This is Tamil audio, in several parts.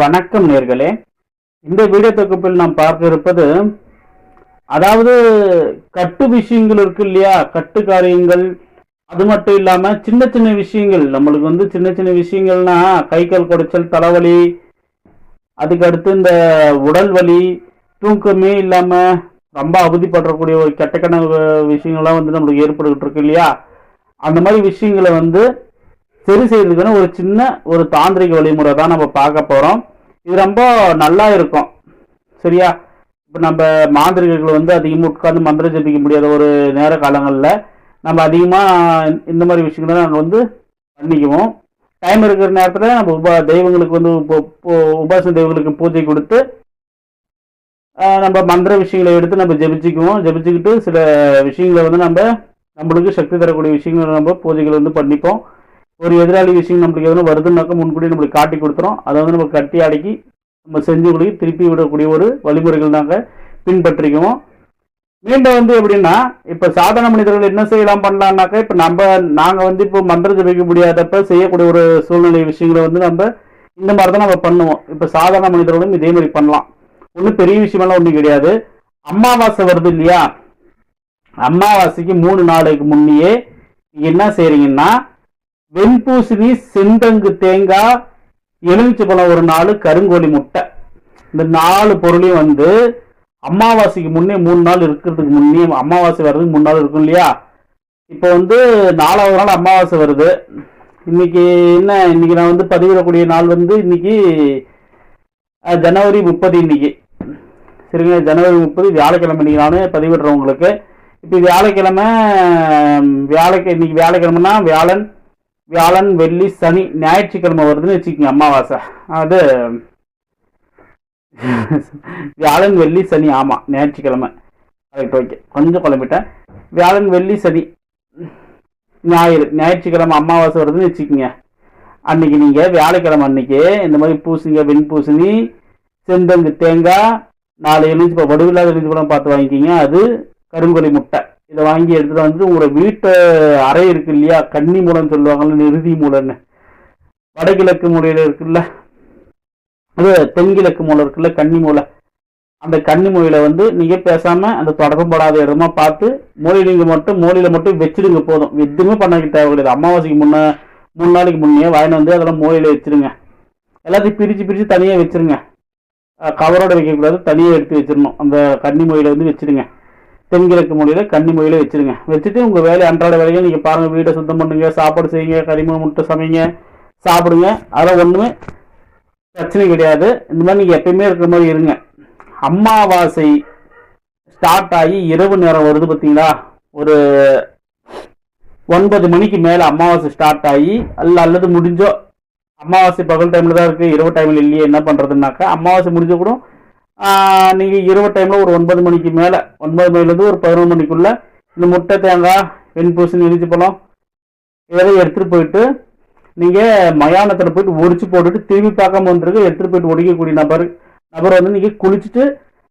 வணக்கம் நேர்களே. இந்த வீடியோ தொகுப்பில் நாம் பார்க்க இருப்பது அதாவது கட்டு விஷயங்கள் இருக்கு இல்லையா? கட்டு காரியங்கள் அது மட்டும் இல்லாம சின்ன சின்ன விஷயங்கள். நம்மளுக்கு வந்து சின்ன சின்ன விஷயங்கள்னா கை கால் குடைச்சல் தலைவலி அதுக்கு அடுத்து இந்த உடல் வலி தூக்கமே இல்லாம ரொம்ப அவதிப்படக்கூடிய ஒரு கெட்ட கனவு விஷயங்கள்லாம் வந்து நம்மளுக்கு ஏற்பட்டுக்கிட்டு இருக்கு இல்லையா? அந்த மாதிரி விஷயங்களை வந்து சரி செய்யறதுக்கான ஒரு சின்ன ஒரு தாந்திரிக வழிமுறை தான் நம்ம பார்க்க போகிறோம் இது ரொம்ப நல்லா இருக்கும். சரியா? இப்போ நம்ம மாந்திரிகர்கள் வந்து அதிகமாக உட்காந்து மந்திரம் ஜபிக்க முடியாத ஒரு நேர காலங்களில் நம்ம அதிகமாக இந்த மாதிரி விஷயங்களை நாங்கள் வந்து பண்ணிக்குவோம். டைம் இருக்கிற நேரத்தில் நம்ம உப தெய்வங்களுக்கு வந்து உப- உபாசன தெய்வங்களுக்கு பூஜை கொடுத்து நம்ம மந்திர விஷயங்களை எடுத்து நம்ம ஜெபிச்சுக்குவோம். ஜெபிச்சுக்கிட்டு சில விஷயங்களை வந்து நம்ம நம்மளுக்கு சக்தி தரக்கூடிய விஷயங்களை நம்ம பூஜைகள் வந்து பண்ணிப்போம். ஒரு எதிராளி விஷயம் நம்மளுக்கு எதுவும் வருதுன்னாக்க முன்கூட்டி நம்மளுக்கு காட்டி கொடுத்துரும். அதை வந்து நம்ம கட்டி அடக்கி நம்ம செஞ்சு கொடுக்கி திருப்பி விடக்கூடிய ஒரு வழிமுறைகள் நாங்கள் பின்பற்றிக்குவோம். மீண்டும் வந்து எப்படின்னா இப்போ சாதாரண மனிதர்கள் என்ன செய்யலாம் பண்ணலாம்னாக்க இப்போ நம்ம நாங்கள் வந்து இப்போ மந்திரம் ஜபிக்க முடியாதப்ப செய்யக்கூடிய ஒரு சூழ்நிலை விஷயங்களை வந்து நம்ம இந்த மாதிரி தான் நம்ம பண்ணுவோம். இப்போ சாதாரண மனிதர்களும் இதே மாதிரி பண்ணலாம். ஒன்றும் பெரிய விஷயமெல்லாம் ஒன்றும் கிடையாது. அமாவாசை வருது இல்லையா? அமாவாசைக்கு மூணு நாளைக்கு முன்னையே என்ன செய்கிறீங்கன்னா வெண்பூசணி செந்தங்கு தேங்காய் எலுமிச்சை பழம் ஒரு நாலு கருங்கோழி முட்டை. இந்த நாலு பொருளையும் வந்து அமாவாசைக்கு முன்னே மூணு நாள் இருக்கிறதுக்கு முன்னே அமாவாசை வர்றதுக்கு மூணு நாள் இருக்கும் இல்லையா? இப்போ வந்து நாலாவது நாள் அமாவாசை வருது. இன்னைக்கு என்ன? இன்னைக்கு நான் வந்து பதிவிடக்கூடிய நாள் வந்து இன்னைக்கு ஜனவரி முப்பது இன்னைக்கு. சரிங்க ஜனவரி முப்பது வியாழக்கிழமை இன்னைக்கு நான் பதிவிடுறேன் உங்களுக்கு. இப்போ வியாழக்கிழமை வியாழக்கி இன்னைக்கு வியாழக்கிழமைனா வியாழன் வியாழன் வெள்ளி சனி ஞாயிற்றுக்கிழமை வருதுன்னு வச்சுக்கோங்க அமாவாசை. அது வியாழன் வெள்ளி சனி ஆமாம் ஞாயிற்றுக்கிழமை. ரைட் ஓகே கொஞ்சம் குழம்பிட்டேன். வியாழன் வெள்ளி சனி ஞாயிறு ஞாயிற்றுக்கிழமை அமாவாசை வருதுன்னு வச்சுக்கோங்க. அன்னைக்கு நீங்கள் வியாழக்கிழமை அன்னைக்கு இந்த மாதிரி பூசணிங்க வெண்பூசணி செந்தங்கு தேங்காய் நாலு எலுமிச்சு பழம் வடுவில்லாத எலுமிச்சு பழம் பார்த்து வாங்கிக்கிங்க. அது கருங்கொலி முட்டை. இதை வாங்கி எடுத்துகிட்டு வந்து உங்களோட வீட்டு அறை இருக்கு இல்லையா? கன்னி மூலைன்னு சொல்லுவாங்கல்ல நிறுதி மூலைன்னு வடகிழக்கு மூலையில் இருக்குல்ல? அது தென்கிழக்கு மூலம் இருக்குல்ல கன்னி மூலை. அந்த கன்னி மூலையில வந்து நீங்க பேசாம அந்த தொடக்கம் படாத இடமா பார்த்து மூலையில மட்டும் மூலையில மட்டும் வச்சிடுங்க போதும். எதுவுமே பண்ண தேவை கிடையாது அமாவாசைக்கு முன்ன மூணு நாளைக்கு முன்னே வாங்கிட்டு வந்து அதெல்லாம் மூலையில வச்சிருங்க. எல்லாத்தையும் பிரிச்சு பிரிச்சு தனியா வச்சிருங்க. கவரோட வைக்கக்கூடாது தனியாக எடுத்து வச்சிடணும். அந்த கன்னி மொழியில வந்து வச்சிருங்க தென்கிழக்கு மொழியில கன்னி மொழியில வச்சிருங்க. வச்சுட்டு உங்க வேலை அன்றாட வேலையை நீங்க பாருங்க. வீட்டை சுத்தம் பண்ணுங்க சாப்பாடு செய்யுங்க கரிம முட்டை சமைங்க சாப்பிடுங்க. அதெல்லாம் ஒண்ணுமே பிரச்சனை கிடையாது. இந்த மாதிரி நீங்க எப்பயுமே இருக்கிற மாதிரி இருங்க. அமாவாசை ஸ்டார்ட் ஆகி இரவு நேரம் வருது பார்த்தீங்களா? ஒரு ஒன்பது மணிக்கு மேலே அமாவாசை ஸ்டார்ட் ஆகி அல்ல அல்லது முடிஞ்சோ அமாவாசை பகல் டைமில் தான் இருக்குது இரவு டைமில் இல்லையே என்ன பண்ணுறதுனாக்கா அமாவாசை முடிஞ்ச கூட நீங்கள் இரவு டைமில் ஒரு ஒன்பது மணிக்கு மேலே ஒன்பது மணிலேருந்து ஒரு பதினொரு மணிக்குள்ளே இந்த முட்டை தேங்காய் வெண்பூசணி இனிச்சு பழம் இதெல்லாம் எடுத்துகிட்டு போயிட்டு நீங்கள் மயானத்தில் போயிட்டு ஒடிச்சு போட்டுட்டு திரும்பி பார்க்காம வந்துருக்கு எடுத்துகிட்டு போயிட்டு ஒடிக்கக்கூடிய நபர். நபர் வந்து நீங்கள் குளிச்சுட்டு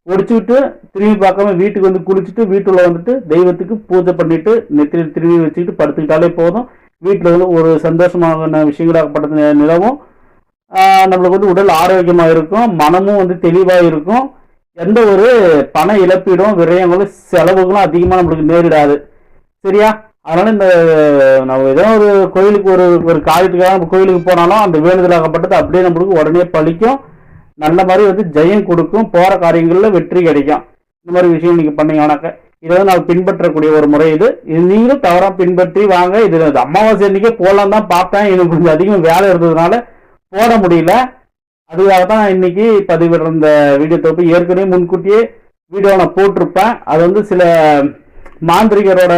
ஒடிச்சுக்கிட்டு விட்டு திரும்பி பார்க்காம வீட்டுக்கு வந்து குளிச்சுட்டு வீட்டுள்ள வந்துட்டு தெய்வத்துக்கு பூஜை பண்ணிட்டு நெத்திரி திரும்பி வச்சுக்கிட்டு படுத்துக்கிட்டாலே போதும். வீட்டில் வந்து ஒரு சந்தோஷமான விஷயங்களாகப்பட்ட நி- நிலவும். நம்மளுக்கு வந்து உடல் ஆரோக்கியமாக இருக்கும் மனமும் வந்து தெளிவாக இருக்கும். எந்த ஒரு பண இழப்பீடும் விரயங்களும் செலவுகளும் அதிகமாக நம்மளுக்கு நேரிடாது. சரியா? அதனால இந்த நம்ம ஏதோ ஒரு கோயிலுக்கு ஒரு ஒரு காரியத்துக்காக நம்ம கோயிலுக்கு போனாலும் அந்த வேண்டுதலாகப்பட்டது அப்படியே நம்மளுக்கு உடனே பழிக்கும். நல்ல மாதிரி வந்து ஜெயம் கொடுக்கும். போகிற காரியங்களில் வெற்றி கிடைக்கும். இந்த மாதிரி விஷயம் நீங்கள் பண்ணீங்கன்னாக்க இதை வந்து நான் பின்பற்றக்கூடிய ஒரு முறை இது. இது நீங்களும் தவறாக பின்பற்றி வாங்க. இது இது அமாவாசை அன்னைக்கே போகலான்னு தான் பார்த்தேன். எனக்கு கொஞ்சம் அதிகம் வேலை இருந்ததுனால போட முடியல. அதுக்காக தான் இன்னைக்கு பதிவிடுற இந்த வீடியோ தொகுப்பு ஏற்கனவே முன்கூட்டியே வீடியோ நான் போட்டிருப்பேன். அது வந்து சில மாந்திரிகரோட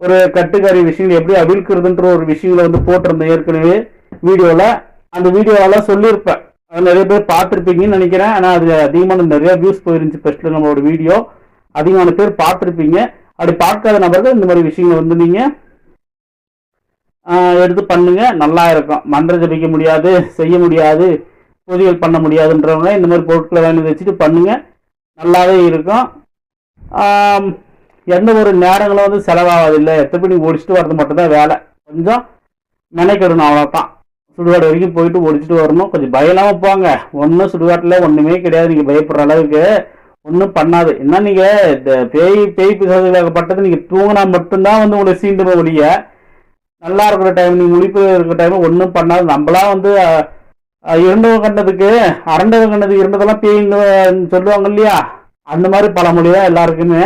ஒரு கட்டுக்காரி விஷயங்கள் எப்படி அவிழ்க்கிறதுன்ற ஒரு விஷயங்களை வந்து போட்டிருந்தேன் ஏற்கனவே வீடியோவில் அந்த வீடியோவெல்லாம் சொல்லியிருப்பேன். அது நிறைய பேர் பார்த்துருப்பீங்கன்னு நினைக்கிறேன். ஆனால் அது அதிகமான நிறையா வியூஸ் போயிருந்துச்சு ஃபர்ஸ்ட்ல நம்மளோட வீடியோ. அதிகமான பேர் பார்த்துருப்பீங்க. அப்படி பார்க்காத நபர்கள் இந்த மாதிரி விஷயங்களை வந்து நீங்கள் எடுத்து பண்ணுங்க. நல்லா இருக்கும். மந்திரம் ஜபிக்க முடியாது செய்ய முடியாது பொதிகள் பண்ண முடியாதுன்றவங்க இந்த மாதிரி பொருட்களை வாங்கி வச்சுட்டு பண்ணுங்க. நல்லாவே இருக்கும். எந்த ஒரு நேரங்களும் வந்து செலவாகாது இல்லை எத்தனை மணி ஒடிச்சிட்டு வரது மட்டும்தான் வேலை. கொஞ்சம் மெனக்கெடணும் அவ்வளோதான் சுடுகாடு வரைக்கும் போயிட்டு ஒடிச்சிட்டு வரணும். கொஞ்சம் பயலாம போங்க. ஒன்றும் சுடுகாட்டில் ஒன்றுமே கிடையாது. நீங்கள் பயப்படுற அளவுக்கு ஒன்றும் பண்ணாது. என்ன நீங்கள் இந்த பேய் பேய் பிசாசுகளாகப்பட்டது நீங்கள் தூங்கினா மட்டும்தான் வந்து உங்களை சீண்டுமே ஒழிய நல்லா இருக்கிற டைம் நீங்கள் முழிப்பு இருக்கிற டைம் ஒன்றும் பண்ணாது. நம்மளாம் வந்து இரண்டவ கண்டதுக்கு அரண்டவ கண்டதுக்கு இருண்டதெல்லாம் பேய்ன்னு சொல்லுவாங்க இல்லையா? அந்த மாதிரி பழமொழி தான் எல்லாருக்குமே.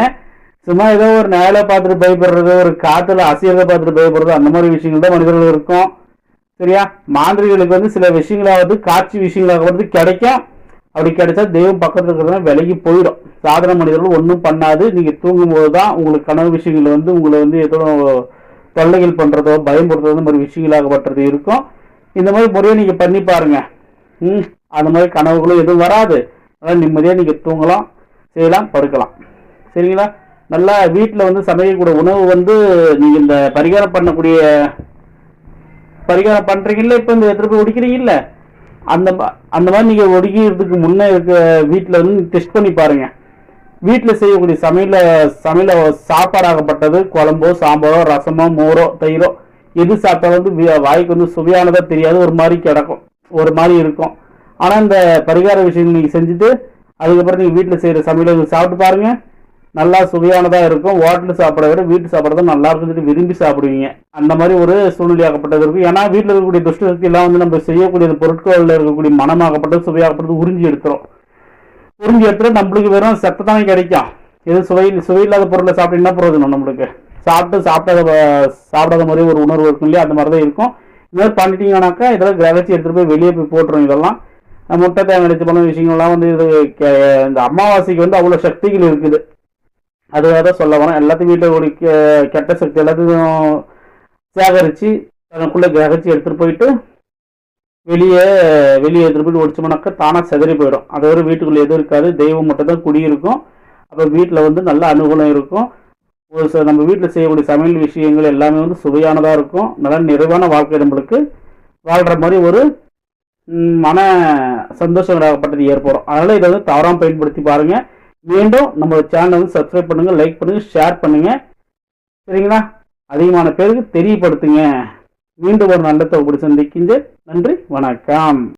சும்மா ஏதோ ஒரு நேரில் பார்த்துட்டு பயப்படுறது ஒரு காற்றுல அசியத்தை பார்த்துட்டு பயப்படுறது அந்த மாதிரி விஷயங்கள் தான் மனிதர்கள் இருக்கும். சரியா? மாந்திரிகளுக்கு வந்து சில விஷயங்களாவது காட்சி விஷயங்களாக வந்து கிடைக்கும். அப்படி கிடைச்சா தெய்வம் பக்கத்தில் இருக்கிறதா விலகி போயிடும். சாதாரண மனிதர்கள் ஒன்றும் பண்ணாது. நீங்கள் தூங்கும்போது தான் உங்களுக்கு கனவு விஷயங்கள் வந்து உங்களை வந்து ஏதோ தொல்லைகள் பண்ணுறதோ பயன்படுத்துறதோ ஒரு மாதிரி விஷயங்களாகப்பட்டது இருக்கும். இந்த மாதிரி முறையை நீங்கள் பண்ணி பாருங்கள் ம் அந்த மாதிரி கனவுகளும் எதுவும் வராது. அதனால் நிம்மதியாக நீங்கள் தூங்கலாம் செய்யலாம் படுக்கலாம். சரிங்களா? நல்லா வீட்டில் வந்து சமைக்கக்கூடிய உணவு வந்து நீங்கள் இந்த பரிகாரம் பண்ணக்கூடிய பரிகாரம் பண்ணுறீங்கல்ல இப்போ இந்த எடுத்துகிட்டு போய் ஒடிக்கிறீங்கல்ல? அந்த அந்த மாதிரி நீங்கள் ஒடிக்கிறதுக்கு முன்னே இருக்க வீட்டில் வந்து டெஸ்ட் பண்ணி பாருங்கள் வீட்டில் செய்யக்கூடிய சமையல சமையல சாப்பாடாகப்பட்டது குழம்போ சாம்பாரோ ரசமோ மோரோ தயிரோ எது சாப்பிட்டாலும் வந்து வாய்க்கு வந்து சுவையானதாக தெரியாது. ஒரு மாதிரி கிடக்கும். ஒரு மாதிரி இருக்கும். ஆனால் இந்த பரிகார விஷயம் நீங்கள் செஞ்சுட்டு அதுக்கப்புறம் நீங்கள் வீட்டில் செய்கிற சமையலை சாப்பிட்டு பாருங்கள் நல்லா சுவையானதாக இருக்கும். ஹோட்டலில் சாப்பிட விட வீட்டு சாப்பிட்றது நல்லா இருக்குன்னு விரும்பி சாப்பிடுவீங்க. அந்த மாதிரி ஒரு சூழ்நிலையாகப்பட்டது இருக்கும். ஏன்னா வீட்டில் இருக்கக்கூடிய துஷ்ட சக்தி எல்லாம் வந்து நம்ம செய்யக்கூடிய பொருட்களில் இருக்கக்கூடிய மனமாகப்பட்டது சுவையாகப்பட்டது உறிஞ்சி எடுத்துரும் உறிஞ்சி எடுத்துட்டு நம்மளுக்கு வெறும் சத்து தானே கிடைக்கும். எது சுவை சுவையில்லாத பொருளை சாப்பிட்டு என்ன பிரயோஜனம் நம்மளுக்கு? சாப்பிட்டு சாப்பிடாத சாப்பிடாத மாதிரி ஒரு உணர்வு இருக்கும் இல்லையா? அந்த மாதிரி தான் இருக்கும். இந்த மாதிரி பண்ணிட்டீங்கன்னாக்கா இதெல்லாம் கிரகச்சி எடுத்துகிட்டு போய் வெளியே போய் போட்டுரும் இதெல்லாம். முட்டை தேங்காய் அடிச்சு பண்ண விஷயங்கள்லாம் வந்து இது கெ- இந்த அமாவாசைக்கு வந்து அவ்வளோ சக்திகள் இருக்குது. அதுக்காக தான் சொல்ல வரேன் எல்லாத்தையும் வீட்டில் ஒரு கெ- கெட்ட சக்தி எல்லாத்தையும் சேகரித்து தனக்குள்ளே கிரகிச்சு எடுத்துகிட்டு போயிட்டு வெளியே வெளியே எடுத்துகிட்டு போயிட்டு ஒடிச்சோம்னாக்கா தானாக செதறி போயிடும். அதை ஒரு வீட்டுக்குள்ளே எதுவும் இருக்காது. தெய்வம் மட்டும் தான் குடியிருக்கும். அப்போ வீட்டில் வந்து நல்ல அனுகூலம் இருக்கும். ஒரு சில நம்ம வீட்டில் செய்யக்கூடிய சமையல் விஷயங்கள் எல்லாமே வந்து சுவையானதாக இருக்கும். நல்ல நிறைவான வாழ்க்கை நம்மளுக்கு வாழ்கிற மாதிரி ஒரு மன சந்தோஷப்பட்டது ஏற்படும். அதனால் இதை வந்து தவறாமல் பயன்படுத்தி பாருங்கள் மீண்டும் நம்ம சேனலை வந்து சப்ஸ்கிரைப் பண்ணுங்கள் லைக் பண்ணுங்கள் ஷேர் பண்ணுங்கள் சரிங்களா? அதிகமான பேருக்கு தெரியப்படுத்துங்க. மீண்டும் ஒரு நல்ல தொகுப்பு சந்திக்கின்றேன். நன்றி வணக்கம்.